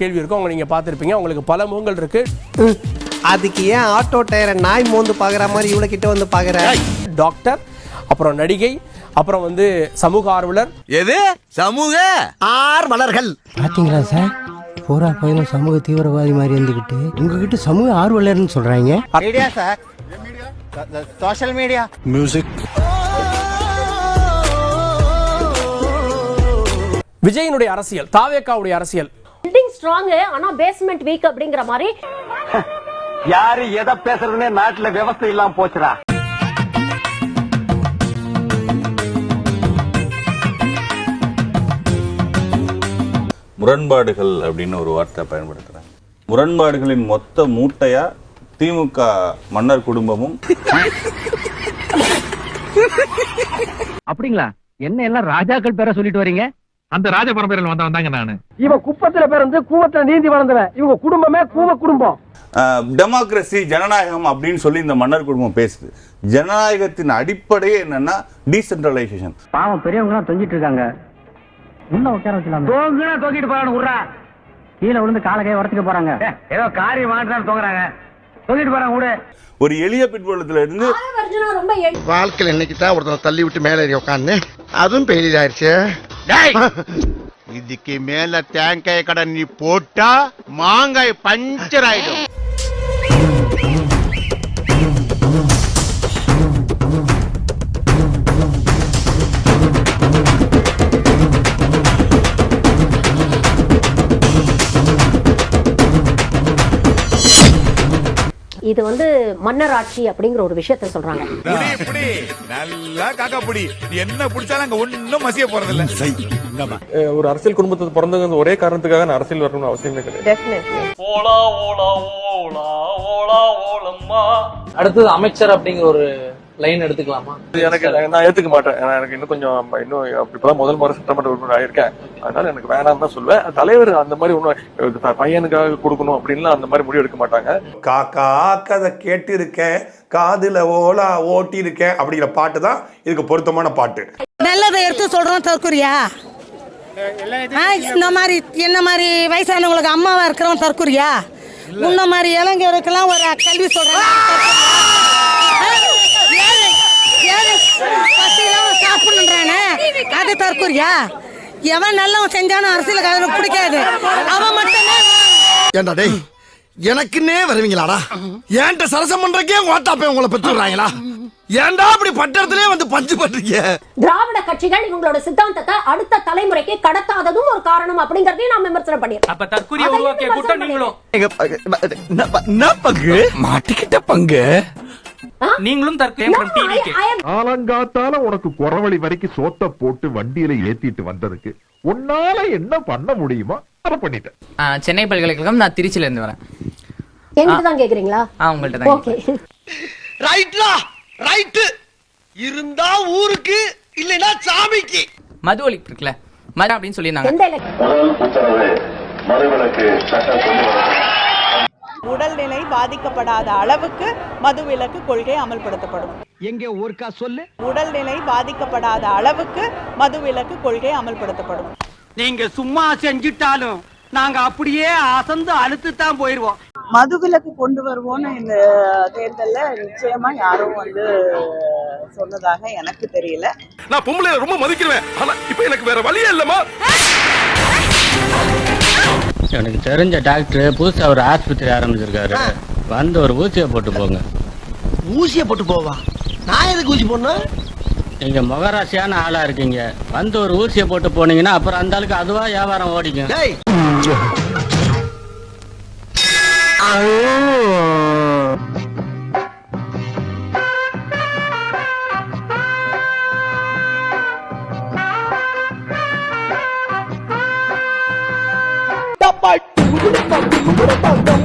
கேள்வி இருக்கும் அவங்க நீங்க பார்த்திருப்பீங்க. உங்களுக்கு பல முகங்கள் இருக்கு. அதுக்கு ஏன் ஆட்டோ டயரை நாய் மோந்து பாக்குற மாதிரி இவ்வளவு கிட்ட வந்து பாக்குற? டாக்டர் அப்புறம் நடிகை அப்புறம் வந்து சமூக ஆர்வலர். எது? சமூக? ஆர் மலர்கள். பாத்தீங்களா சார்? பூரா பையனும் சமூக தீவிரவாதி மாதிரி இருந்துகிட்டு உங்ககிட்ட சமூக ஆர்வலர்னு சொல்றாங்க. மீடியா சார் சோஷியல் மீடியா விஜயனுடைய அரசியல் தாவேக்காவுடைய அரசியல். ஸ்ட்ராங் ஆனா பேஸ்மெண்ட் வீக் அப்படிங்கிற மாதிரி. யாரு எதை பேசுறதுன்னே நாட்டுல விவசாயம் இல்லாம போச்சுடா. முரண்பாடுகள் அப்படின்னு ஒரு வார்த்தை பயன்படுத்துறேன். முரண்பாடுகளின் மொத்த மூட்டையா திமுக மன்னர் குடும்பமும். அப்படிங்களா? என்ன எல்லாம் ராஜாக்கள் பேர சொல்லிட்டு வரீங்க? அந்த ராஜ பரம்பரையில் வந்தவன் தாங்க நானு. இவன் குப்பத்துல பிறந்து கூவத்துல நீந்தி வளர்ந்தவன் இவங்க குடும்பமே கூவ குடும்பம். டெமோக்ரஸி ஜனநாயகம் அப்படின்னு சொல்லி இந்த மன்னர் குடும்பம் பேசுது. ஜனநாயகத்தின் அடிப்படையே என்னன்னா டீசென்ட்ரலைசேஷன். பாவம் பெரியவங்க எல்லாம் தொங்கிட்டு இருக்காங்க உள்ள உட்கார வச்சலாம் தோங்குனா தூக்கிட்டு போறானு விட்றா கீழே விழுந்து கால கையை உடச்சுக்க போறாங்க. ஏதோ காரியம் மாட்டான்னு தோங்குறாங்க. தூக்கிட்டு போறாங்க விடு ஒரு எளிய பின்புலத்துல இருந்து வாழ்க்கையில் இன்னைக்கு தான் ஒருத்தனை தள்ளி விட்டு மேலே ஏறி உட்காந்து அதுவும் பெயில் ஆயிடுச்சு இதுக்கு மேல தேங்காய் கடை நீ போட்டா மாங்காய் பஞ்சர் இது வந்து மன்னர் ஆட்சி அப்படிங்கிற ஒரு விஷயத்த சொல்றாங்க. நல்லா காக்கா புடி. என்ன பிடிச்சாலும் அங்க ஒண்ணும் மசிய போறது இல்ல ஒரு அரசியல் குடும்பத்தை பிறந்தவங்க ஒரே காரணத்துக்காக நான் அரசியல் வரணும்னு அவசியமே கிடையாது. அடுத்தது அமைச்சர் அப்படிங்கிற ஒரு லைன் எடுத்துக்கலாமா? எனக்கு நான் ஏத்துக்க மாட்டேன். எனக்கு இன்னும் கொஞ்சம் இன்னும் இப்பதான் முதல் முறை சட்டமன்ற உறுப்பினர் ஆயிருக்கேன். அதனால எனக்கு வேணாம் தான் சொல்லுவேன். தலைவர் அந்த மாதிரி ஒன்றும் பையனுக்காக கொடுக்கணும் அப்படின்லாம் அந்த மாதிரி முடிவு எடுக்க மாட்டாங்க. காக்கா கதை கேட்டு இருக்கேன் காதுல ஓலா ஓட்டி இருக்கேன் அப்படிங்கிற பாட்டு தான் இதுக்கு பொருத்தமான பாட்டு. நல்லதை எடுத்து சொல்றோம் தற்கொலையா இந்த மாதிரி என்ன மாதிரி வயசானவங்களுக்கு அம்மாவா இருக்கிறவன் தற்கொலையா உன்ன மாதிரி இளைஞருக்கெல்லாம் ஒரு கல்வி அது தற்கொலையா எவன் நல்லவன் செஞ்சானோ அரசியலுக்கு அவனுக்கு பிடிக்காது. அவன் மட்டுமே ஏண்டா டேய் எனக்குன்னே வருவீங்களாடா? ஏன்ட்ட சரசம் பண்றக்கே ஓட்டாப்பே உங்களை பெற்றுறாங்களா ஏன்டா அப்படி பட்டத்திலே வந்து பஞ்சு பண்றீங்க? திராவிட கட்சிகள் இவங்களோட சித்தாந்தத்தை அடுத்த தலைமுறைக்கு கடத்தாததும் ஒரு காரணம் அப்படிங்கறதையும் நாம் விமர்சனம் பண்ணிருக்கோம் அப்ப தற்கொலை உருவாக்கிய கூட்டம் நீங்களும் பங்கு? மாட்டிக்கிட்ட பங்கு? நீங்களும் தற்கொலை ஆலங்காத்தால உனக்கு குறவழி வரைக்கும் சோத்த போட்டு வண்டியில ஏத்திட்டு வந்ததுக்கு உன்னால என்ன பண்ண முடியுமோ அதை பண்ணிட்டேன் சென்னை பல்கலைக்கழகம் நான் திருச்சியில இருந்து வரேன். என்கிட்ட தான் கேக்குறீங்களா? ஆ உங்கள்ட்ட தான் ஓகே ரைட்லா ரைட்டு. இருந்தா ஊருக்கு இல்லைன்னா சாமிக்கு. மது ஒழிப்பு இருக்குல்ல? மது அப்படின்னு சொல்லியிருந்தாங்க. உடல்நிலை பாதிக்கப்படாத அளவுக்கு மதுவிலக்கு கொள்கை அமல்படுத்தப்படும். எங்க ஊருக்கா சொல்லு? உடல்நிலை பாதிக்கப்படாத அளவுக்கு மதுவிலக்கு கொள்கை அமல்படுத்தப்படும். நீங்க சும்மா செஞ்சிட்டாலும் நாங்க அப்படியே அசந்து அழுத்து தான் போயிருவோம் மதுவிலக்கு கொண்டு வருவோம்னு இந்த தேர்தல்ல நிச்சயமா யாரும் வந்து சொன்னதாக எனக்கு தெரியல. நான் பொம்பளை ரொம்ப மதிக்கிறேன். ஆனா இப்ப எனக்கு வேற வழியே இல்லமா எனக்கு தெரிஞ்ச டாக்டர் புதுசா ஒரு ஆஸ்பத்திரி ஆரம்பிச்சிருக்காரு. வந்து ஒரு ஊசியை போட்டு போங்க. ஊசியை போட்டு போவா? நான் எதுக்கு ஊசி போடணும்? நீங்க முகராசியான ஆளா இருக்கீங்க. வந்து ஒரு ஊசியை போட்டு போனீங்கன்னா அப்புறம் அந்த ஆளுக்கு அதுவா வியாபாரம் ஓடிக்கும். பாட்டு